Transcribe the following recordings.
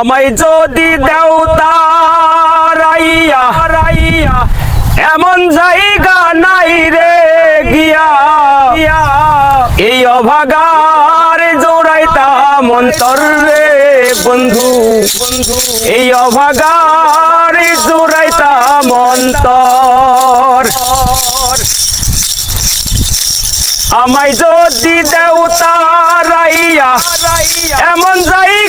আমায় যদি দেও তারাইয়া রাইয়া এমন জায়গা নাই রে গিয়া। এই অভাগার জোড়াইতাম অন্তর রে বন্ধু। বন্ধু। এই অভাগার জোড়াইতাম অন্তর আমায় যদি দেউতা রাইয়া এমন জায়গা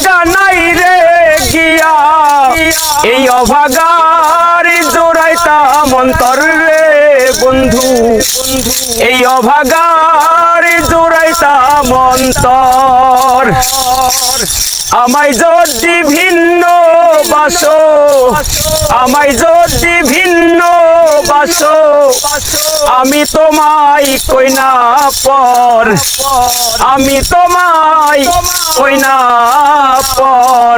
এই অভাগার জোড়াইতাম অন্তর রে বন্ধু। এই অভাগার জোড়াইতাম অন্তর আমায় যদি ভিন্ন বাসো, আমায় যদি ভিন্ন বাসো, আমি তোমায় কইনা পর, আমি তোমায় কইনা পর,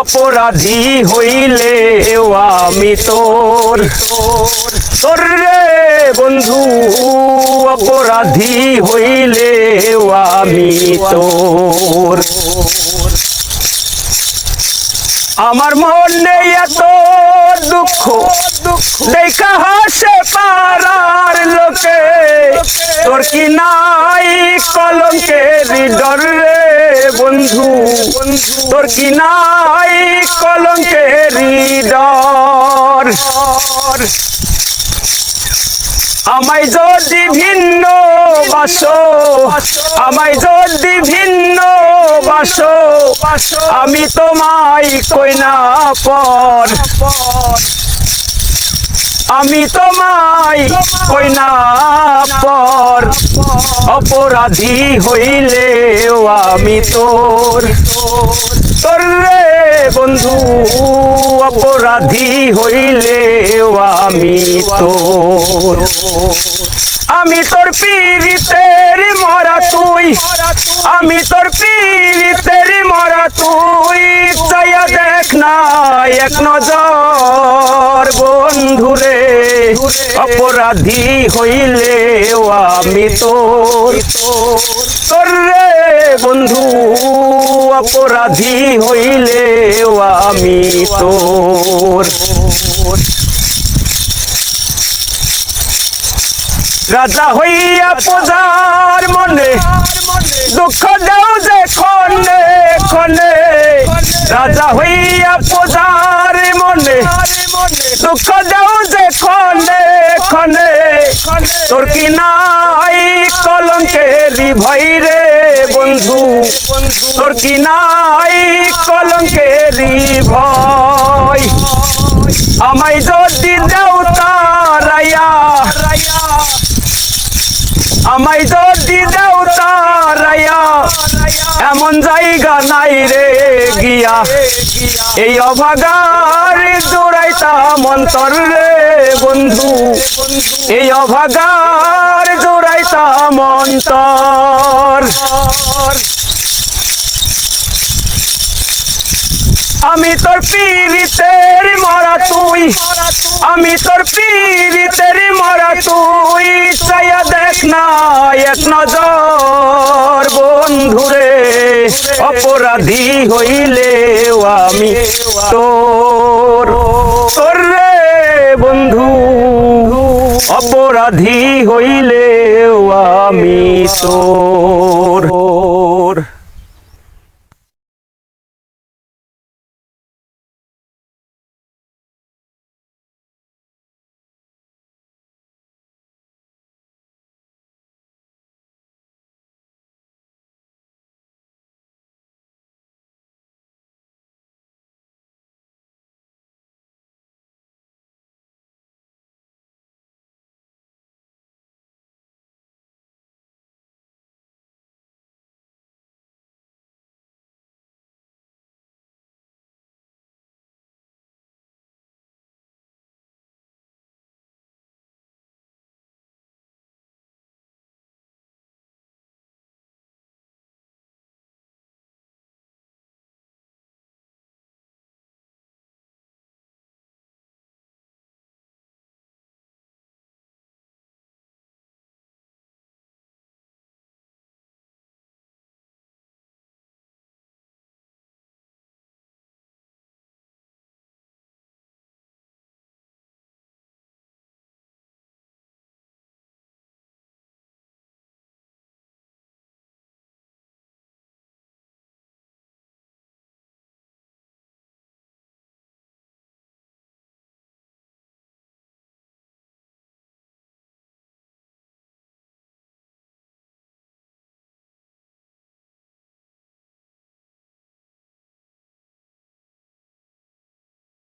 অপরাধী হইলে আমি তোর। তোর রে বন্ধু, অপরাধী হইলে আমি তোর। আমার মনে এত দুঃখ। দেখা হাসে পারার লোকে, তোর কি নাই কলঙ্কের ডর রে বন্ধু? তোর কি নাই কলঙ্কের ডর আমায় যদি ভিন্ন বাসো আমায় যদি ভিন্ন বাসো আমি তোমায় কইনা পর। আমি তোমায় কইনা পর? অপরাধী হইলে আমি তোর। তোর রে বন্ধু, অপরাধী হইলে আমি তোর। আমি তোর পীড়িতের মরা তুই, আমি তোর পীড়িতের মরা তুই। চাইয়া দেখ না এক নজর। বন্ধুরে অপরাধী হইলে আমি তোর। তোর বন্ধু, অপরাধী হইলে আমি তোর। রাজা হইয়া পূজার মনে দুঃখ দেও যে খনে রাজা হইয়া মনে দেও যে খনে খনে তোর কি নাই কলঙ্কেরি ভাই রে বন্ধু, তোর কি নাই কলঙ্কেরি ভয়। আমায় যদি দেও তারাইয়া আমায় যদি দেও তারাইয়া এমন জায়গা নাই রে গিয়া। এই অভাগার অন্তর রে বন্ধু, এই অভাগার জোড়াইতাম অন্তর। আমি তোর পীড়িতের মরা তুই, আমি তোর পীড়িতের মরা তুই, চাইয়া দেখ না এক নজর বন্ধুরে অপরাধী হইলে আমি তোর। তোর বন্ধু অপরাধী হইলেও আমি তোর